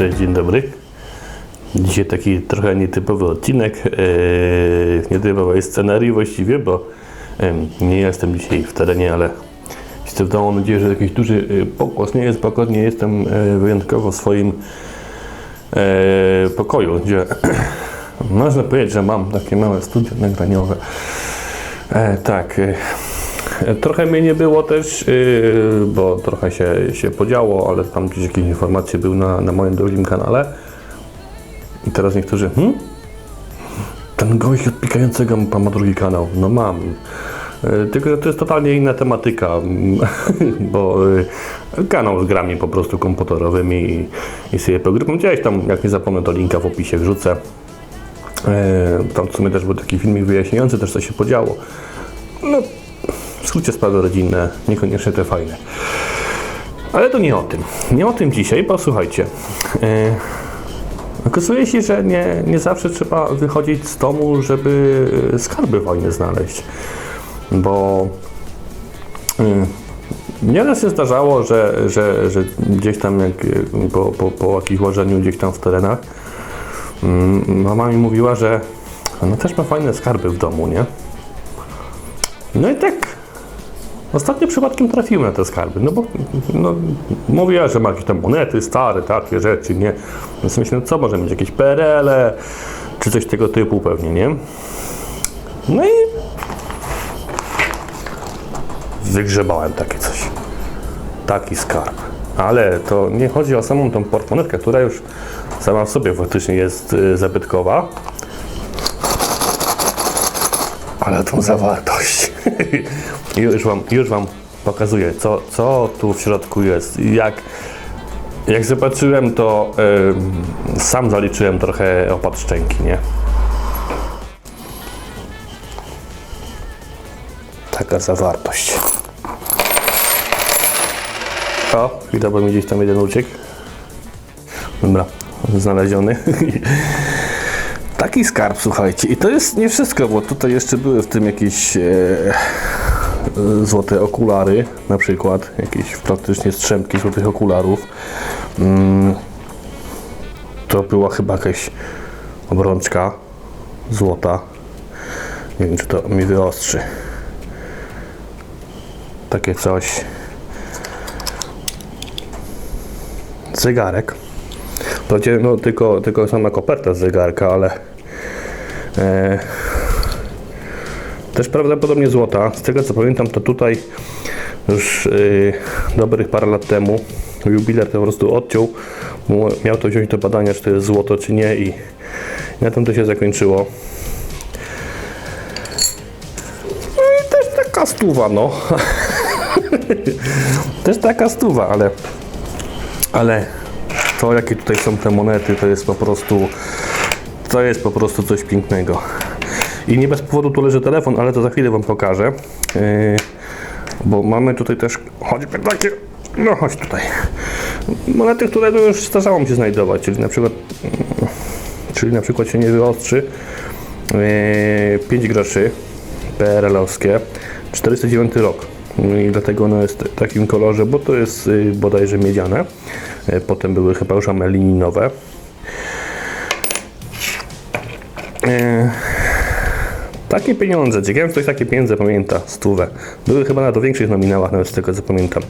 Cześć, dzień dobry. Dzisiaj taki trochę nietypowy odcinek, yy, nietypowej scenarii właściwie, bo nie jestem dzisiaj w terenie, ale jestem w domu. Mam nadzieję, że jakiś duży yy, pokłos nie jest, bo nie jestem yy, wyjątkowo w swoim yy, pokoju, gdzie można powiedzieć, że mam takie małe studio nagraniowe. E, tak. e, Trochę mnie nie było też, yy, bo trochę się, się podziało, ale tam gdzieś jakieś informacje były na, na moim drugim kanale. I teraz niektórzy, hmm? Ten gość od pikającego pan ma drugi kanał. No mam. Yy, Tylko to jest totalnie inna tematyka, bo yy, kanał z grami po prostu komputerowymi i, i sobie pogrywam. Gdzieś tam, jak nie zapomnę, to linka w opisie wrzucę. Tam w sumie też był taki filmik wyjaśniający też co się podziało. No, w skrócie sprawy rodzinne, niekoniecznie te fajne. Ale to nie o tym. Nie o tym dzisiaj, posłuchajcie. Yy, okazuje się, że nie, nie zawsze trzeba wychodzić z domu, żeby yy, skarby fajne znaleźć. Bo yy, nieraz się zdarzało, że, że, że gdzieś tam jak, po, po, po jakimś łożeniu gdzieś tam w terenach mm, mama mi mówiła, że ona też ma fajne skarby w domu, nie? No i tak ostatnio przypadkiem trafiłem na te skarby, no bo no, mówiła, że ma jakieś tam monety stare, takie rzeczy, nie? Więc myślę, no co może mieć, jakieś PRL-e, czy coś tego typu pewnie, nie? No i wygrzebałem takie coś. Taki skarb. Ale to nie chodzi o samą tą portmonetkę, która już sama w sobie faktycznie jest y, zabytkowa, ale tą zawartość. już, wam, już Wam pokazuję, co, co tu w środku jest. Jak, jak zobaczyłem, to ym, sam zaliczyłem trochę opad szczęki, nie? Taka zawartość. O, chwila, bo mi gdzieś tam jeden uciekł. Dobra, znaleziony. Taki skarb, słuchajcie. I to jest nie wszystko, bo tutaj jeszcze były w tym jakieś e, złote okulary, na przykład. Jakieś praktycznie strzępki złotych okularów. Mm, to była chyba jakaś obrączka złota. Nie wiem, czy to mi wyostrzy. Takie coś. Zegarek. Wprawdzie no, tylko, tylko sama koperta z zegarka, ale też prawdopodobnie złota. Z tego co pamiętam, to tutaj już e, dobrych parę lat temu jubiler to po prostu odciął. Miał to wziąć do badania, czy to jest złoto, czy nie i na tym to się zakończyło. No i też taka stuwa, no. też taka stuwa, ale ale to jakie tutaj są te monety, to jest po prostu to jest po prostu coś pięknego. I nie bez powodu tu leży telefon, ale to za chwilę Wam pokażę. Yy, bo mamy tutaj też choćby takie, no chodź tutaj. Monety, które no już zdarzało mi się znajdować, czyli na przykład mm, czyli na przykład się nie wyostrzy. Yy, 5 groszy PRL-owskie, 409 rok. I dlatego ono jest w takim kolorze, bo to jest y, bodajże miedziane. Potem były chyba już amelininowe. Takie pieniądze, ciekawe ktoś takie pieniądze pamięta, stówę. Były chyba na do większych nominałach, nawet z tego co pamiętam.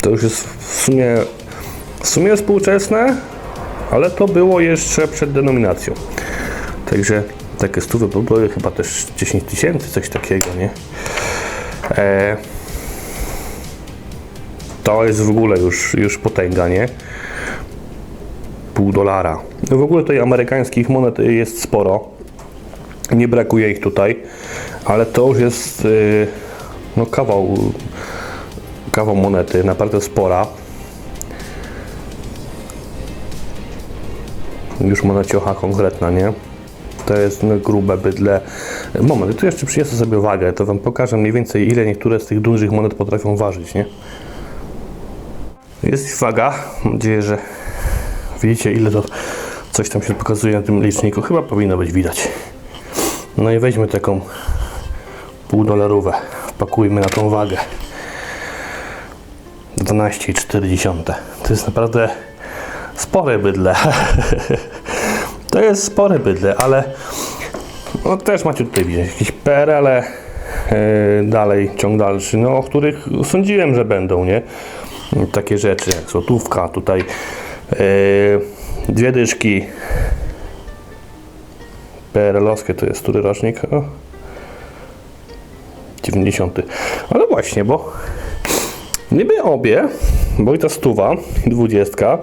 To już jest w sumie, w sumie współczesne, ale to było jeszcze przed denominacją. Także takie stówy były chyba też 10 tysięcy, coś takiego, nie? E, to jest w ogóle już, już potęga, nie? Pół dolara. No w ogóle tutaj amerykańskich monet jest sporo. Nie brakuje ich tutaj, ale to już jest y, no kawał, kawał monety, naprawdę spora. Już moneciocha konkretna, nie? To jest no, grube bydle. Moment, tu jeszcze przyniosę sobie wagę, to Wam pokażę mniej więcej ile niektóre z tych dużych monet potrafią ważyć, nie? Jest waga, mam nadzieję, że widzicie ile to coś tam się pokazuje na tym liczniku. Chyba powinno być widać. No i weźmy taką półdolarówę, wpakujmy na tą wagę. 12,4. To jest naprawdę spore bydle. to jest spore bydle, ale no też macie tutaj widzieć jakieś PRL, -e, dalej, ciąg dalszy, no o których sądziłem, że będą, nie? Takie rzeczy jak złotówka, tutaj e, dwie dyszki. PRL-owskie to jest który rocznik? O. 90. Ale właśnie, bo niby obie, bo i ta stuwa, i dwudziestka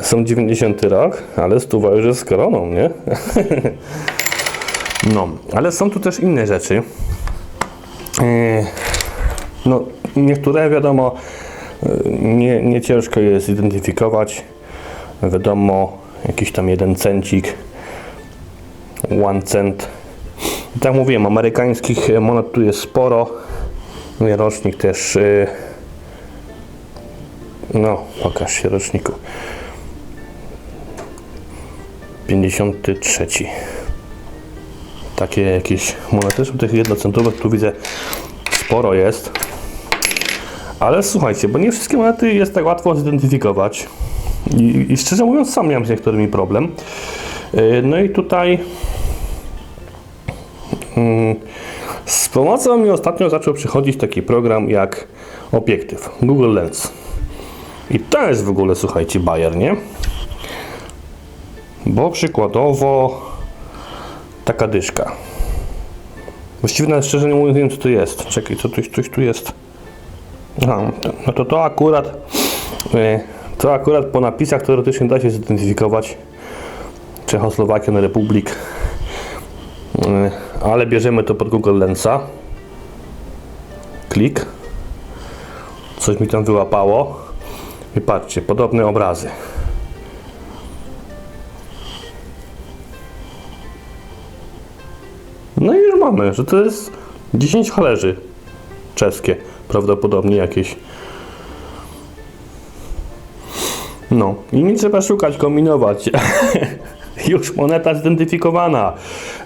są 90 rok, ale stuwa już jest z koroną, nie? No, ale są tu też inne rzeczy. Yy, No, niektóre wiadomo, yy, nie, nie ciężko je zidentyfikować. Wiadomo, jakiś tam jeden cencik, one cent. Tak mówiłem, amerykańskich monet tu jest sporo. No rocznik też. yy, No, pokaż się roczniku. 53 takie jakieś monety, są tych jednocentowych, tu widzę sporo jest. Ale słuchajcie, bo nie wszystkie monety jest tak łatwo zidentyfikować. I, i szczerze mówiąc, sam miałem z niektórymi problem. Yy, No i tutaj mm, z pomocą mi ostatnio zaczął przychodzić taki program jak obiektyw Google Lens. I to jest w ogóle, słuchajcie, bajer, nie? Bo przykładowo taka dyszka. Właściwie nawet szczerze nie mówiąc, wiem co to jest. Czekaj, co coś, coś tu jest. Aha, no to to akurat e, to akurat po napisach teoretycznie da się zidentyfikować Czechosłowakię Republik. E, Ale bierzemy to pod Google Lensa. Klik. Coś mi tam wyłapało. I patrzcie, podobne obrazy. No i już mamy, że to jest 10 halerzy czeskie, prawdopodobnie jakieś. No i nie trzeba szukać, kombinować. już moneta zidentyfikowana.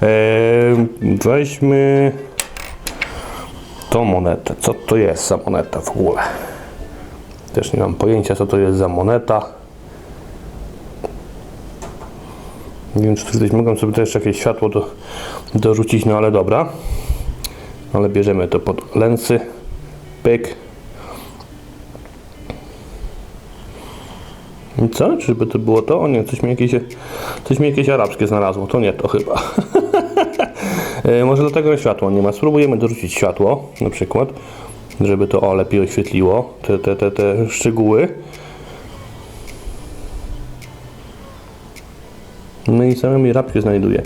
Eee, weźmy tą monetę. Co to jest za moneta w ogóle? Też nie mam pojęcia, co to jest za moneta. Nie wiem, czy tu widać, mogę sobie też jakieś światło do, dorzucić, no ale dobra. Ale bierzemy to pod lensy. Pyk. Co? Czyżby to było to? O nie, coś mi jakieś, coś mi jakieś arabskie znalazło. To nie to chyba. E, Może dlatego światło nie ma. Spróbujemy dorzucić światło, na przykład, żeby to o, lepiej oświetliło te, te, te, te szczegóły. No i same mi rabki znajduje.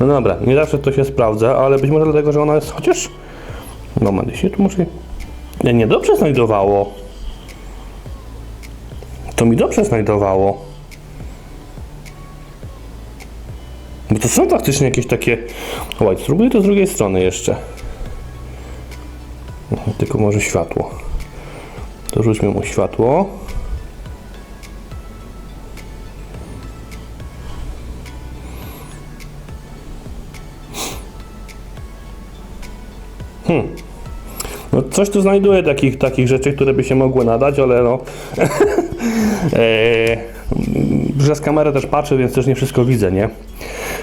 No dobra, nie zawsze to się sprawdza, ale być może dlatego, że ona jest chociaż... Moment, się tu może... Nie, nie dobrze znajdowało. To mi dobrze znajdowało. Bo to są faktycznie jakieś takie... Oj, spróbuję to z drugiej strony jeszcze. Tylko może światło. Dorzućmy mu światło. No coś tu znajduję takich, takich rzeczy, które by się mogły nadać, ale no... przez kamerę też patrzę, więc też nie wszystko widzę, nie?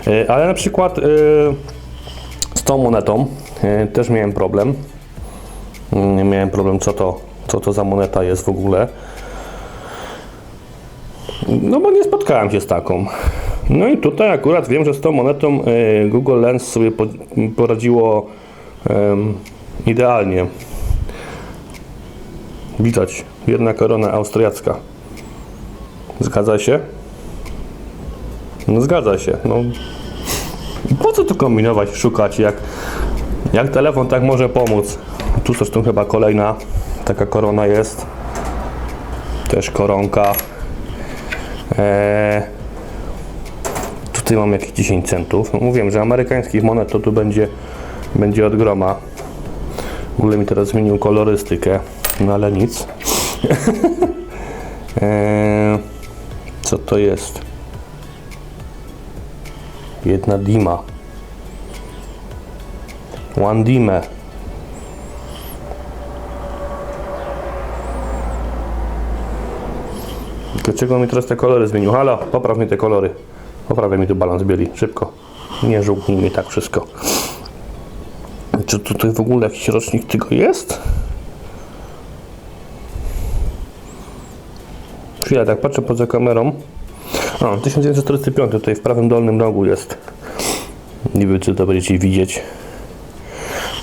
Eee, ale na przykład eee, z tą monetą eee, też miałem problem. Nie miałem problem, co to, co to za moneta jest w ogóle. No bo nie spotkałem się z taką. No i tutaj akurat wiem, że z tą monetą e, Google Lens sobie po, poradziło idealnie. Widać, jedna korona austriacka. Zgadza się? No zgadza się. No, po co tu kombinować, szukać, jak, jak telefon tak może pomóc? Tu zresztą chyba kolejna taka korona jest. Też koronka. Eee, tutaj mam jakieś 10 centów. No mówiłem, że amerykańskich monet to tu będzie, będzie od groma. W ogóle mi teraz zmienił kolorystykę, no ale nic. eee, co to jest? Jedna dima. One dime. Dlaczego mi teraz te kolory zmienił? Halo, popraw mi te kolory. Poprawiaj mi tu balans bieli, szybko. Nie żółknij mi tak wszystko. Czy tutaj w ogóle jakiś rocznik tego jest? Chwila, tak patrzę poza kamerą. O, 1945 tutaj w prawym dolnym rogu jest. Nie wiem, czy to będziecie widzieć.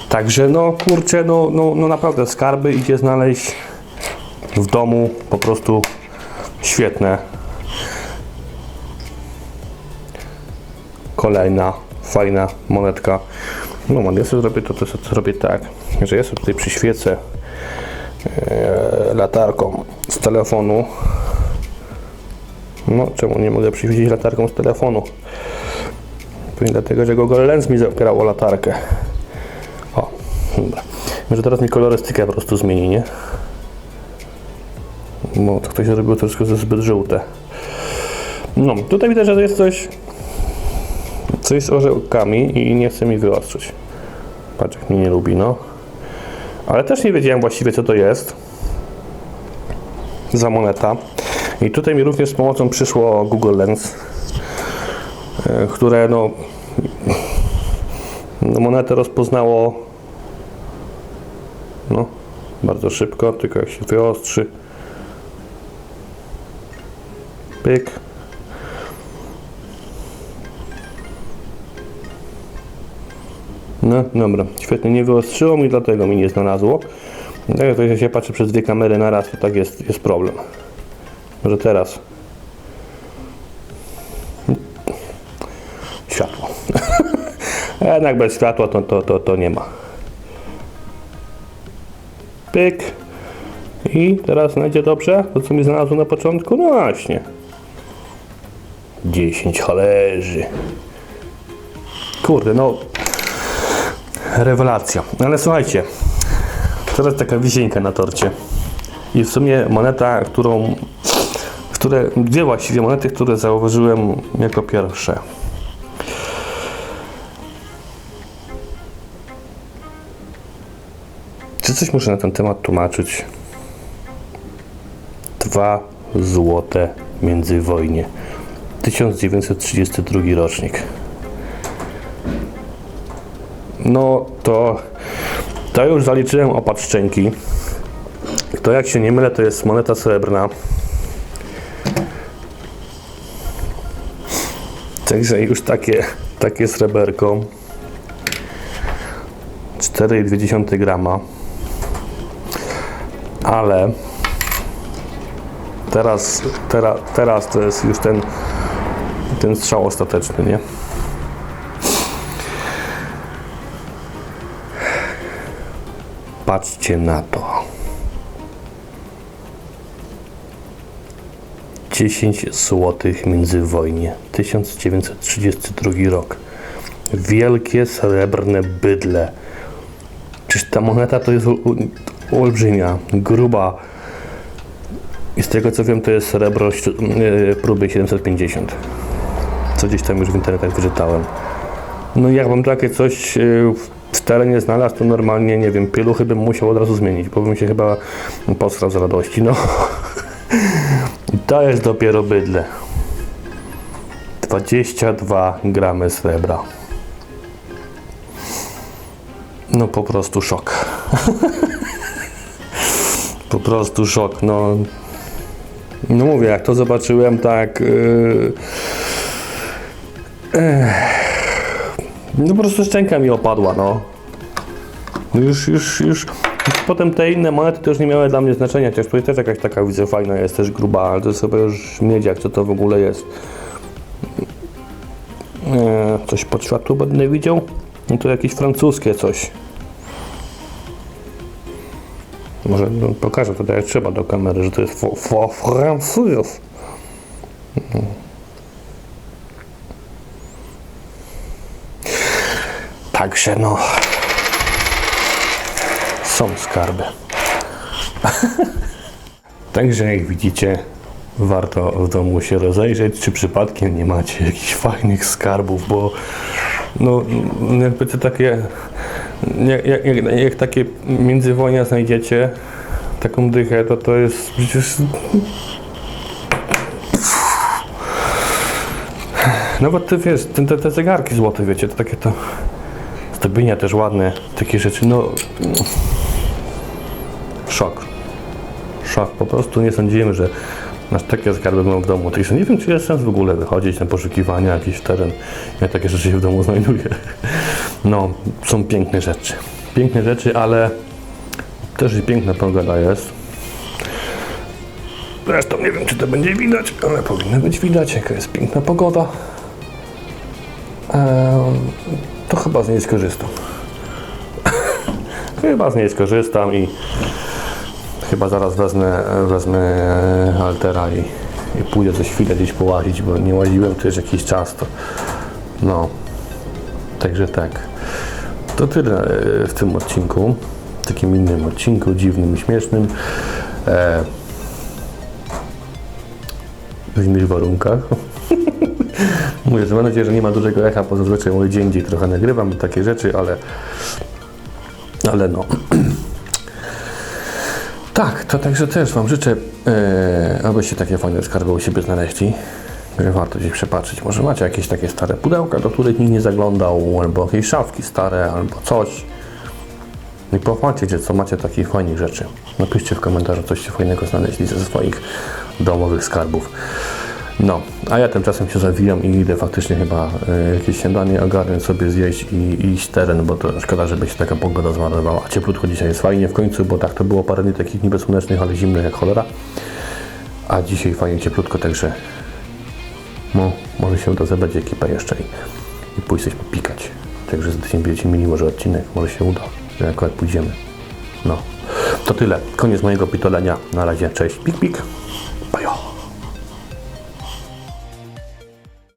Także no, kurczę, no, no, no naprawdę skarby idzie znaleźć w domu po prostu świetne. Kolejna fajna monetka. No, man, ja sobie zrobię to, to sobie zrobię tak, że ja sobie tutaj przyświecę e, latarką z telefonu. No, czemu nie mogę przyświecić latarką z telefonu? Pewnie dlatego, że Google Lens mi zapierało latarkę. O, dobra. Może teraz mi kolorystykę po prostu zmieni, nie? Bo to ktoś zrobił troszkę zbyt żółte. No, tutaj widać, że to jest coś coś z orzełkami i nie chce mi wyostrzyć. Patrz, jak mnie nie lubi, no. Ale też nie wiedziałem właściwie, co to jest za moneta. I tutaj mi również z pomocą przyszło Google Lens, e, które no, no monetę rozpoznało no, bardzo szybko, tylko jak się wyostrzy pyk No dobra, świetnie, nie wyostrzyło mi, dlatego mi nie znalazło. Tak jak się patrzy przez dwie kamery na raz, to tak jest, jest problem. Może teraz. Światło. Jednak bez światła to, to, to, to nie ma. Pyk. I teraz znajdzie dobrze to, co mi znalazło na początku? No właśnie. 10 cholerzy. Kurde, no Rewelacja. Ale słuchajcie, teraz taka wisienka na torcie. I w sumie moneta, którą, które, dwie właściwie monety, które zauważyłem jako pierwsze. Czy coś muszę na ten temat tłumaczyć? Dwa złote międzywojnie. 1932 rocznik. No to, to już zaliczyłem opad szczęki. To jak się nie mylę, to jest moneta srebrna. Także już takie, takie sreberko. 4,2 grama. Ale teraz, teraz, teraz to jest już ten, ten strzał ostateczny, nie? Patrzcie na to. 10 złotych międzywojnie. 1932 rok. Wielkie srebrne bydle. Czyż ta moneta to jest olbrzymia, gruba. I z tego co wiem, to jest srebro yy, próby 750. Co gdzieś tam już w internetach wyczytałem. No jakbym takie coś yy, w terenie znalazł, to normalnie, nie wiem, pieluchy bym musiał od razu zmienić, bo bym się chyba posrał z radości, no. To jest dopiero bydle. 22 gramy srebra. No po prostu szok. po prostu szok, no. No mówię, jak to zobaczyłem, tak... Yy... No po prostu szczęka mi opadła, no. Już, już, już potem te inne monety to już nie miały dla mnie znaczenia, chociaż tutaj też jakaś taka widzę fajna jest, też gruba, ale to jest chyba już miedziak, co to w ogóle jest. E, coś pod światło będę widział? No to jakieś francuskie coś. Może pokażę tutaj jak trzeba do kamery, że to jest fo, fo, Francuz. Także no. Są skarby. Także jak widzicie, warto w domu się rozejrzeć, czy przypadkiem nie macie jakichś fajnych skarbów, bo no jakby to takie, jak, jak, jak, takie międzywojnia znajdziecie, taką dychę, to to jest przecież No bo ty wiesz, te, te, te zegarki złote, wiecie, to takie to zdobienia też ładne, takie rzeczy, no... no. Szok. Szok, po prostu nie sądziłem, że nasz takie skarby mam w domu. Także nie wiem, czy jest sens w ogóle wychodzić na poszukiwania, jakiś teren. Ja takie rzeczy się w domu znajduję. No, są piękne rzeczy. Piękne rzeczy, ale też i piękna pogoda jest. Zresztą nie wiem, czy to będzie widać, ale powinno być widać, jaka jest piękna pogoda. Eee, to chyba z niej skorzystam. chyba z niej skorzystam i chyba zaraz wezmę, wezmę altera i, i pójdę coś chwilę gdzieś połazić, bo nie łaziłem też jakiś czas, to no. Także tak. To tyle e, w tym odcinku. W takim innym odcinku, dziwnym i śmiesznym. E, w innych warunkach. Mówię, że mam nadzieję, że nie ma dużego echa, bo zazwyczaj mówię, gdzie indziej trochę nagrywam takie rzeczy, ale ale no. Tak, to także też Wam życzę, e, abyście takie fajne skarby u siebie znaleźli. Warto gdzieś przepatrzeć. Może macie jakieś takie stare pudełka, do których nikt nie zaglądał, albo jakieś szafki stare, albo coś. I pochwalcie, co macie takich fajnych rzeczy. Napiszcie w komentarzu, coś fajnego znaleźli ze swoich domowych skarbów. No, a ja tymczasem się zawijam i idę faktycznie chyba e, jakieś śniadanie ogarnąć sobie zjeść i, iść teren, bo to szkoda, żeby się taka pogoda zmarnowała. A cieplutko dzisiaj jest fajnie w końcu, bo tak to było parę dni takich niby słonecznych, ale zimnych jak cholera. A dzisiaj fajnie cieplutko, także no, może się uda zebrać ekipę jeszcze i, i pójść coś popikać. Także za tydzień będziecie mieli może odcinek, może się uda, że akurat pójdziemy. No, to tyle. Koniec mojego pitolenia. Na razie, cześć. Pik, pik.